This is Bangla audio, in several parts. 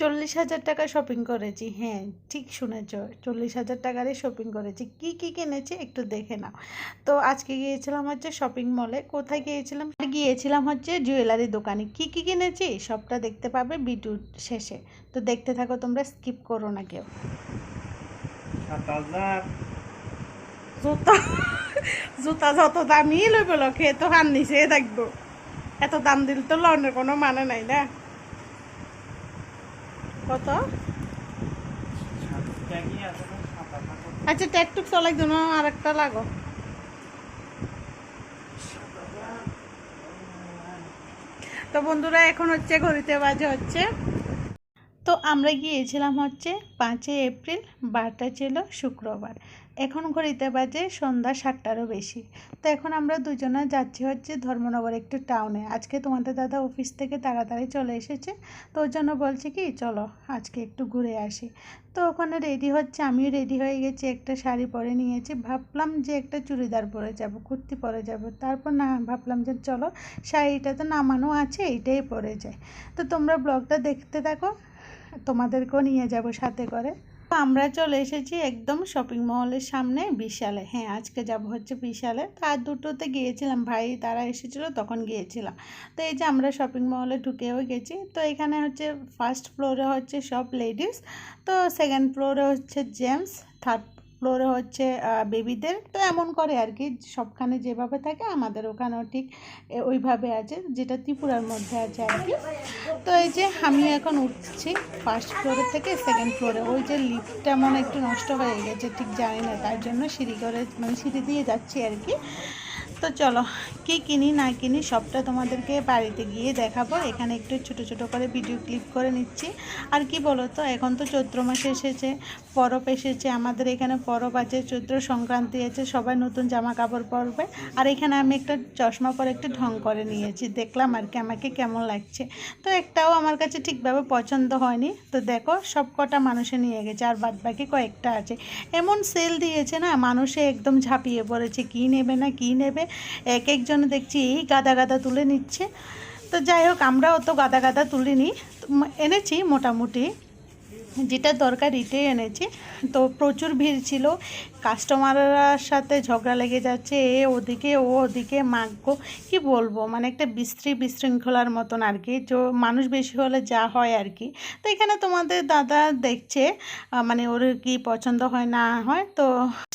চল্লিশ হাজার টাকা শপিং করেছি। হ্যাঁ ঠিক শুনেছ চল্লিশ হাজার টাকারই শপিং করেছি। কি কি কিনেছি একটু দেখে নাও। তো আজকে গিয়েছিলাম হচ্ছে শপিং মলে কোথায় গিয়েছিলাম? গিয়েছিলাম হচ্ছে জুয়েলারি দোকানে। কি কি কিনেছি? সবটা দেখতে পাবে ভিডিও শেষে। তো দেখতে থাকো তোমরা স্কিপ করো না কেউ। জুতা জুতা যত দামি লইব লোকে তো হান নিচে থাকব। এত দাম দিল তো লনের কোনো মানে নাই না। কত? আচ্ছা ট্যাকটুক চলাই দিন আর একটা লাগো। তো বন্ধুরা, এখন হচ্ছে ঘড়িতে বাজে হচ্ছে তো আমরা গিয়েছিলাম হচ্ছে পাঁচই এপ্রিল, বারটা ছিল শুক্রবার। এখন ঘড়িতে বাজে সন্ধ্যা সাতটারও বেশি। তো এখন আমরা দুজনে যাচ্ছি হচ্ছে ধর্মনগর একটু টাউনে আজকে তোমাদের দাদা অফিস থেকে তাড়াতাড়ি চলে এসেছে। তো ওর জন্য বলছে কি, চলো আজকে একটু ঘুরে আসি। তো ওখানে রেডি হচ্ছে, আমিও রেডি হয়ে গেছি, একটা শাড়ি পরে নিয়েছি। ভাবলাম যে একটা চুড়িদার পরে যাব, কুর্তি পরে যাব। তারপর না, ভাবলাম যে চলো শাড়িটা তো নামানো আছে, এইটাই পরে যায় তো তোমরা ব্লগটা দেখতে থাকো। তোমাদেরকেও নিয়ে যাব সাথে করে। আমরা চলে এসেছি একদম শপিং মলের সামনে বিশালে। হ্যাঁ আজকে যাব হচ্ছে বিশালে। তার দুটোতে গিয়েছিলাম, ভাই তারা এসেছিল, তখন গিয়েছিলাম। তো এই যে আমরা শপিং মলে ঢুকেও গেছি। তো এখানে হচ্ছে ফার্স্ট ফ্লোরে হচ্ছে সব লেডিস তো সেকেন্ড ফ্লোরে হচ্ছে জেন্টস থার্ড ফ্লোরে হচ্ছে বেবিদের তো এমন করে আর কি সবখানে যেভাবে থাকে আমাদের ওখানেও ঠিক ওইভাবে আছে, যেটা ত্রিপুরার মধ্যে আছে আর কি তো এই যে আমি এখন উঠছি ফার্স্ট ফ্লোরের থেকে সেকেন্ড ফ্লোরে ওই যে লিফটটা মনে একটু নষ্ট হয়ে গেছে, ঠিক জানি না, তার জন্য সিঁড়ি করে মানে সিঁড়ি দিয়ে যাচ্ছি আর কি তো চলো, কি কিনি না কিনি সবটা তোমাদেরকে বাড়িতে গিয়ে দেখাবো। এখানে একটু ছোট ছোট করে ভিডিও ক্লিপ করে নিচ্ছি। আর কি বলো তো এখন তো চৈত্র মাসে এসেছে, পরব এসেছে, আমাদের এখানে পরব আছে, চৈত্র সংক্রান্তি আছে, সবাই নতুন জামা কাপড় পরবে। আর এখানে আমি একটা চশমা পরে একটু ঢং করে নিয়েছি, দেখলাম আর কি আমাকে কেমন লাগছে। তো একটাও আমার কাছে ঠিকভাবে পছন্দ হয়নি। তো দেখো, সব কটা মানুষে নিয়ে গেছে, আর বাদ বাকি কয়েকটা আছে। এমন সেল দিয়েছে না, মানুষে একদম ঝাঁপিয়ে পড়েছে, কী নেবে না, কী নেবে? এক একজন দেখছি গাদা গাদা তুলে নিচ্ছে। তো যাই হোক, আমরাও তো গাদা গাদা তুলিনি এনেছি মোটামুটি। যেটা দরকার এটাই এনেছি। তো প্রচুর ভিড় ছিল। কাস্টমাররার সাথে ঝগড়া লেগে যাচ্ছে এ ওদিকে ও ওদিকে মাগ্য কি বলব? মানে একটা বিশ্রী বিশৃঙ্খলার মতন আর কি। তো মানুষ বেশি হলে যা হয় আর কি। তো এখানে তোমাদের দাদা দেখছে মানে ওর কি পছন্দ হয় না হয় তো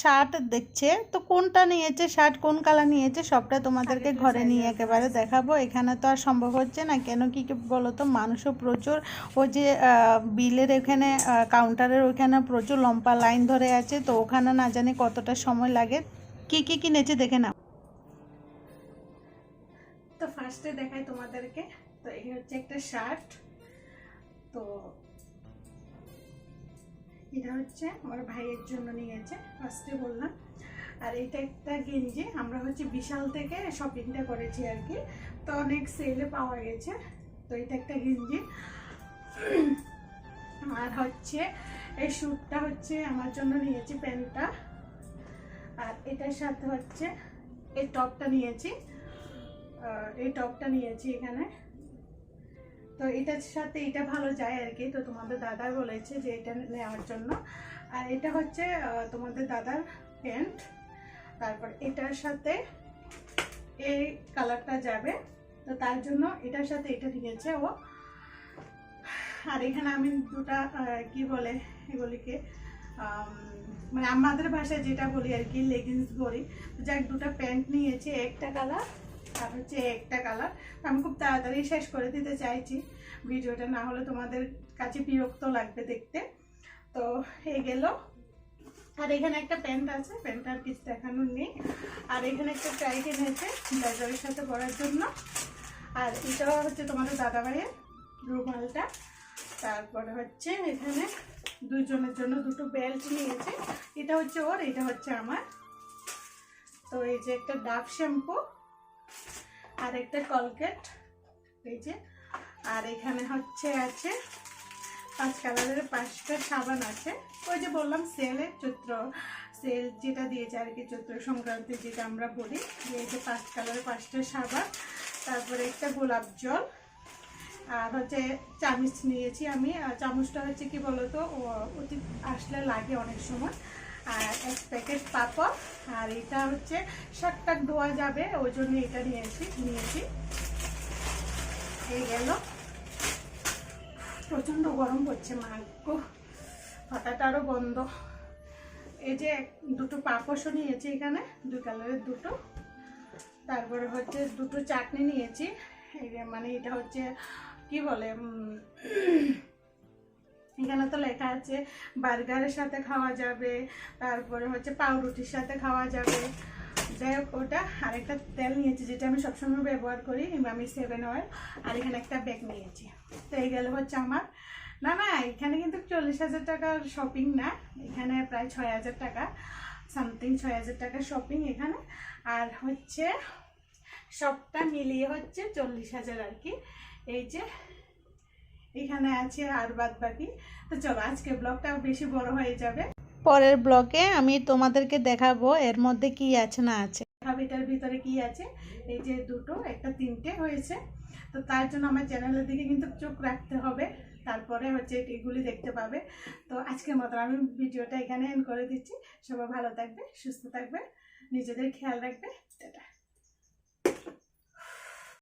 শার্ট দেখছে। তো কোনটা নিয়েছে? শার্ট কোন কালার নিয়েছে? সবটা তোমাদেরকে ঘরে নিয়ে একেবারে দেখাবো। এখানে তো আর সম্ভব হচ্ছে না কেন কি কি বলো তো মানুষও প্রচুর। ও যে বিলের এখানে কাউন্টারের ওখানে প্রচুর লম্বা লাইন ধরে আছে তো ওখানে না জানি কতটা সময় লাগে। কি কি কিনেছে দেখে নাও। তো ফার্স্টে দেখাই তোমাদেরকে। তো এই হচ্ছে একটা শার্ট তো এটা হচ্ছে আমার ভাইয়ের জন্য নিয়েছে ফার্স্টে বললাম। আর এটা একটা গেঞ্জি। আমরা হচ্ছে বিশাল থেকে শপিংটা করেছি আর কি। তো অনেক সেলে পাওয়া গেছে। তো এটা একটা গেঞ্জি। আর হচ্ছে এই স্যুটটা হচ্ছে আমার জন্য নিয়েছি প্যান্টটা। আর এটার সাথে হচ্ছে এই টপটা নিয়েছি। এই টপটা নিয়েছি এখানে। তো এটার সাথে এটা ভালো যায় আর কি। তো তোমাদের দাদা বলেছে যে এটা নেওয়ার জন্য। আর এটা হচ্ছে তোমাদের দাদার প্যান্ট। তারপর এটার সাথে এই কালারটা যাবে। তো তার জন্য এটার সাথে এটা নিয়েছে ও। আর এখানে আমি দুটা কি বলে এগুলিকে? মানে আমাদের ভাষায় যেটা বলি আর কি লেগিংস বলি যাক, দুটো প্যান্ট নিয়েছি, একটা কালার আর হচ্ছে একটা কালার আমি খুব তাড়াতাড়ি শেষ করে দিতে চাইছি ভিডিওটা, না হলে তোমাদের কাছে বিরক্ত লাগবে দেখতে। তো এই গেল। আর এখানে একটা প্যান্ট আছে প্যান্ট আর কিছু দেখানোর নেই। আর এখানে একটা টাইট এনেছে ব্লাজারের সাথে পরার জন্য। আর এটা হচ্ছে তোমাদের দাদা ভাইয়ের রুমালটা। তারপরে হচ্ছে এখানে দুইজনের জন্য দুটো বেল্ট নিয়েছে। এটা হচ্ছে ওর, এটা হচ্ছে আমার। তো এই যে একটা ডাব শ্যাম্পু আর একটা কলগেট, এই যে। আর এখানে হচ্ছে আছে পাঁচ কালারের পাঁচটা সাবান আছে। ওই যে বললাম সেলে চৈত্র, সেল যেটা দিয়েছে আর কি, চৈত্র সংক্রান্তি যেটা আমরা বলি, এই যে পাঁচ কালারের পাঁচটা সাবান। তারপরে একটা গোলাপ জল। আর হচ্ছে চামচ নিয়েছি আমি। চামচটা হচ্ছে কি বলতো অতি আসলে লাগে অনেক সময়। আর এক প্যাকেট পাপড়। আর এটা হচ্ছে শাক টাক ধোয়া যাবে, ওই জন্য এটা নিয়েছি নিয়েছি। এই গেল। প্রচণ্ড গরম হচ্ছে মাগো পাতাটা আরও বন্ধ। এই যে দুটো পাপোশও নিয়েছি এখানে, দুই কালারের দুটো। তারপরে হচ্ছে দুটো চাটনি নিয়েছি। মানে এটা হচ্ছে কি বলে এখানে তো লেখা আছে, বার্গারের সাথে খাওয়া যাবে, তারপরে হচ্ছে পাউরুটির সাথে খাওয়া যাবে। যাই হোক, ওটা আরেকটা তেল নিয়েছি, যেটা আমি সবসময় ব্যবহার করি আমি সেভেন অয়েল আর এখানে একটা ব্যাগ নিয়েছি। তো এই গেল হচ্ছে আমার। না না, এখানে কিন্তু চল্লিশ হাজার টাকার শপিং না, এখানে প্রায় ছয় হাজার টাকা সামথিং ছয় হাজার টাকার শপিং এখানে। আর হচ্ছে, সবটা মিলিয়ে হচ্ছে চল্লিশ হাজার আর কি। এই যে এখানে আছে আর বাদ বাকি। তো চলো আজকে ব্লগটা বেশি বড় হয়ে যাবে। পরের ব্লকে আমি তোমাদেরকে দেখাবো এর মধ্যে কি আছে না আছে। এটার ভিতরে কি আছে? এই যে দুটো একটা তিনটে হয়েছে। তো তার জন্য আমার চ্যানেলের দিকে কিন্তু চোখ রাখতে হবে। তারপরে হচ্ছে এগুলি দেখতে পাবে। তো আজকের মতো আমি ভিডিওটা এখানে এন্ড করে দিচ্ছি। সবাই ভালো থাকবে সুস্থ থাকবে নিজেদের খেয়াল রাখবে। টাটা।